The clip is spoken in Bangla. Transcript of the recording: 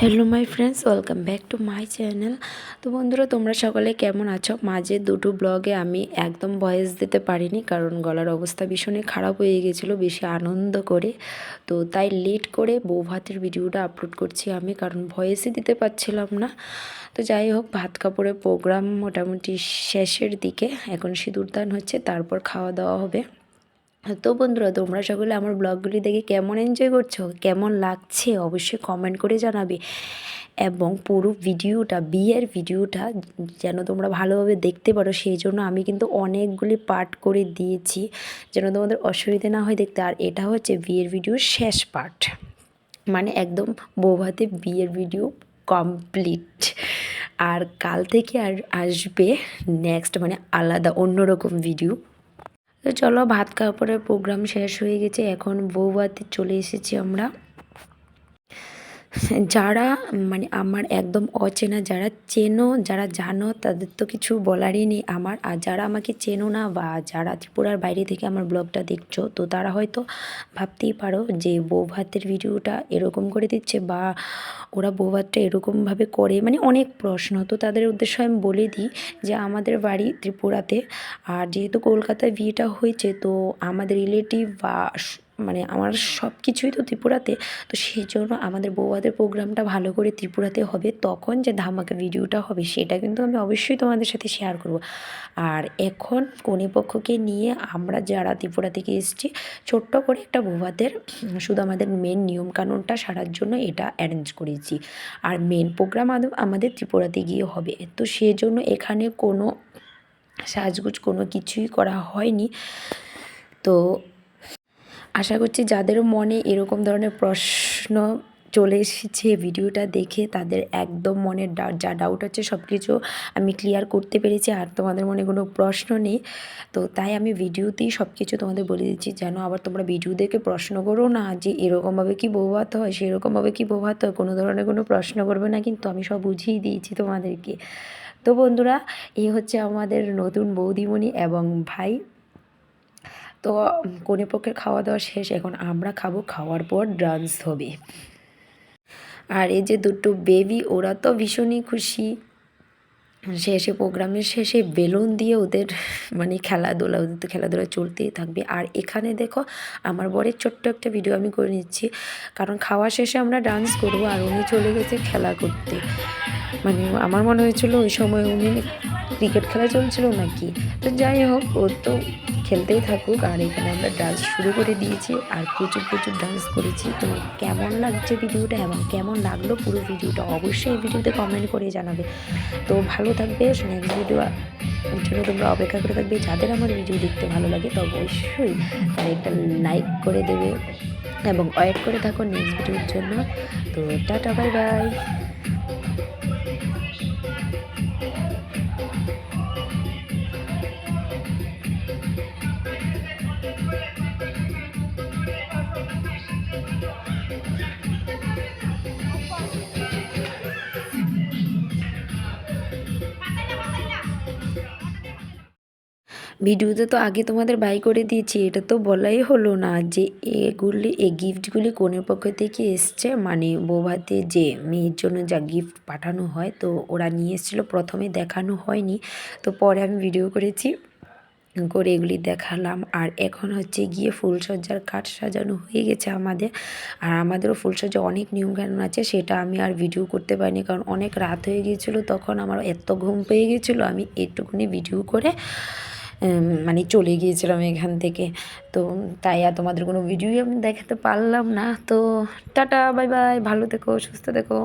Hello my friends welcome back to my channel তো বন্ধুরা, তোমরা সকলে কেমন আছো? মাঝে দুটো ব্লগে আমি একদম ভয়েস দিতে পারিনি, কারণ গলার অবস্থা ভীষণই খারাপ হয়ে গেছিল, বেশি আনন্দ করে। তো তাই লেট করে বউ ভাতের ভিডিওটা আপলোড করছি আমি, কারণ ভয়েসই দিতে পারছিলাম না। তো যাই হোক, ভাত কাপড়ের প্রোগ্রাম মোটামুটি শেষের দিকে, এখন সিঁদুরদান হচ্ছে, তারপর খাওয়া দাওয়া হবে। তো বন্ধুরা, তোমরা সকলে আমার ব্লগগুলি দেখে কেমন এনজয় করছ? কেমন লাগছে? অবশ্যই কমেন্ট করে জানাবে। এবং পুরো ভিডিওটা, বিয়ের ভিডিওটা যেন তোমরা ভালোভাবে দেখতে পারো, সেই জন্য আমি কিন্তু অনেকগুলি পার্ট করে দিয়েছি, যেন তোমাদের অসুবিধা না হয় দেখতে। আর এটা হচ্ছে বিয়ের ভিডিওর শেষ পার্ট মানে একদম বৌভাতে বিয়ের ভিডিও কমপ্লিট আর কাল থেকে আর আসবে নেক্সট মানে আলাদা, অন্যরকম ভিডিও তো চলো ভাত কাপড়ের প্রোগ্রাম শেষ হয়ে গেছে এখন বউবাতে চলে এসেছি আমরা। যারা মানে আমার একদম অচেনা, যারা চেনো, যারা জানো, তাদের তো কিছু বলারই নেই আমার। আর যারা আমাকে চেনো না বা যারা ত্রিপুরার বাইরে থেকে আমার ব্লগটা দেখছ, তো তারা হয়তো ভাবতেই পারো যে বউ ভাতের ভিডিওটা এরকম করে দিচ্ছে বা ওরা বউ ভাতটা এরকমভাবে করে। মানে অনেক প্রশ্ন। তো তাদের উদ্দেশ্যে আমি বলে দিই যে আমাদের বাড়ি ত্রিপুরাতে, আর যেহেতু কলকাতায় বিয়েটা হয়েছে, তো আমাদের রিলেটিভ বা মানে আমার সব কিছুই তো ত্রিপুরাতে, তো সেই জন্য আমাদের বৌবাদের প্রোগ্রামটা ভালো করে ত্রিপুরাতে হবে। তখন যে ধামাকা ভিডিওটা হবে, সেটা কিন্তু আমি অবশ্যই তোমাদের সাথে শেয়ার করব। আর এখন কনেপক্ষকে নিয়ে আমরা যারা ত্রিপুরা থেকে এসেছি, ছোট্ট করে একটা বৌবাদের শুধু আমাদের মেন নিয়মকানুনটা সারার জন্য এটা অ্যারেঞ্জ করেছি। আর মেন প্রোগ্রাম আমাদের ত্রিপুরাতে গিয়ে হবে। তো সেই জন্য এখানে কোনো সাজগুজ কোনো কিছুই করা হয়নি। তো আশা করছি যাদেরও মনে এরকম ধরনের প্রশ্ন চলে এসেছে ভিডিওটা দেখে তাদের একদম মনের যা ডাউট আছে সব কিছু আমি ক্লিয়ার করতে পেরেছি আর তোমাদের মনে কোনো প্রশ্ন নেই। তো তাই আমি ভিডিওতেই সব কিছু তোমাদের বলে দিচ্ছি যেন আবার তোমরা ভিডিও দেখে প্রশ্ন করো না যে এরকমভাবে কি বৌভাত হয়, সেরকমভাবে কি বৌভাত হয়, কোনো ধরনের কোনো প্রশ্ন করবে না কিন্তু আমি সব বুঝিয়ে দিয়েছি তোমাদেরকে। তো বন্ধুরা, এই হচ্ছে আমাদের নতুন বৌদিমণি এবং ভাই তো পক্ষের খাওয়া দাওয়া শেষ, এখন আমরা খাব খাওয়ার পর ডান্স হবে আর এই যে দুটো বেবি ওরা তো ভীষণই খুশি। শেষে প্রোগ্রামের শেষে বেলুন দিয়ে ওদের মানে খেলাধুলা, ওদের তো খেলাধুলা চলতেই থাকবে। আর এখানে দেখো, আমার বরের ছোট্ট একটা ভিডিও আমি করে নিচ্ছি। কারণ খাওয়া শেষে আমরা ডান্স করব, আর উনি চলে গেছে খেলা করতে। মানে আমার মনে হয়েছিল ওই সময় উনি ক্রিকেট খেলা চলছিল নাকি? তো যাই হোক, ও তো খেলতেই থাকুক। আর এখানে আমরা ডান্স শুরু করে দিয়েছি। আর প্রচুর প্রচুর ডান্স করেছি। তো কেমন লাগছে ভিডিওটা এবং কেমন লাগল পুরো ভিডিওটা অবশ্যই এই ভিডিওতে কমেন্ট করে জানাবে। তো ভালো থাকবে। নেক্সট ভিডিও জন্য তোমরা অপেক্ষা করে থাকবে। যাদের আমার ভিডিও দেখতে ভালো লাগে, তো অবশ্যই তারা একটা লাইক করে দেবে। এবং ওয়েট করে থাকো নেক্সট ভিডিওর জন্য। তো টাটা বাই বাই ভিডিওতে তো আগে তোমাদের বাই করে দিয়েছি, এটা তো বলাই হলো না যে এগুলি এই গিফটগুলি কোনের পক্ষ থেকে এসছে? মানে বৌভাতে যে মেয়ের জন্য যা গিফট পাঠানো হয়, তো ওরা নিয়ে এসেছিল, প্রথমে দেখানো হয়নি। তো পরে আমি ভিডিও করেছি, করে এগুলি দেখালাম। আর এখন হচ্ছে গিয়ে ফুলসজ্জার কাঠ সাজানো হয়ে গেছে আমাদের। আর আমাদেরও ফুলসজ্জা অনেক নিয়মকানুন আছে, সেটা আমি আর ভিডিও করতে পারিনি, কারণ অনেক রাত হয়ে গিয়েছিল, তখন আমার এত ঘুম পেয়ে গেছিল আমি এটুকুনি ভিডিও করে মানে চলে গিয়েছিলাম এখান থেকে। তো তাই আর তোমাদের কোনো ভিডিওই আমি দেখাতে পারলাম না। তো টাটা বাই বাই ভালো থেকো, সুস্থ থেকো।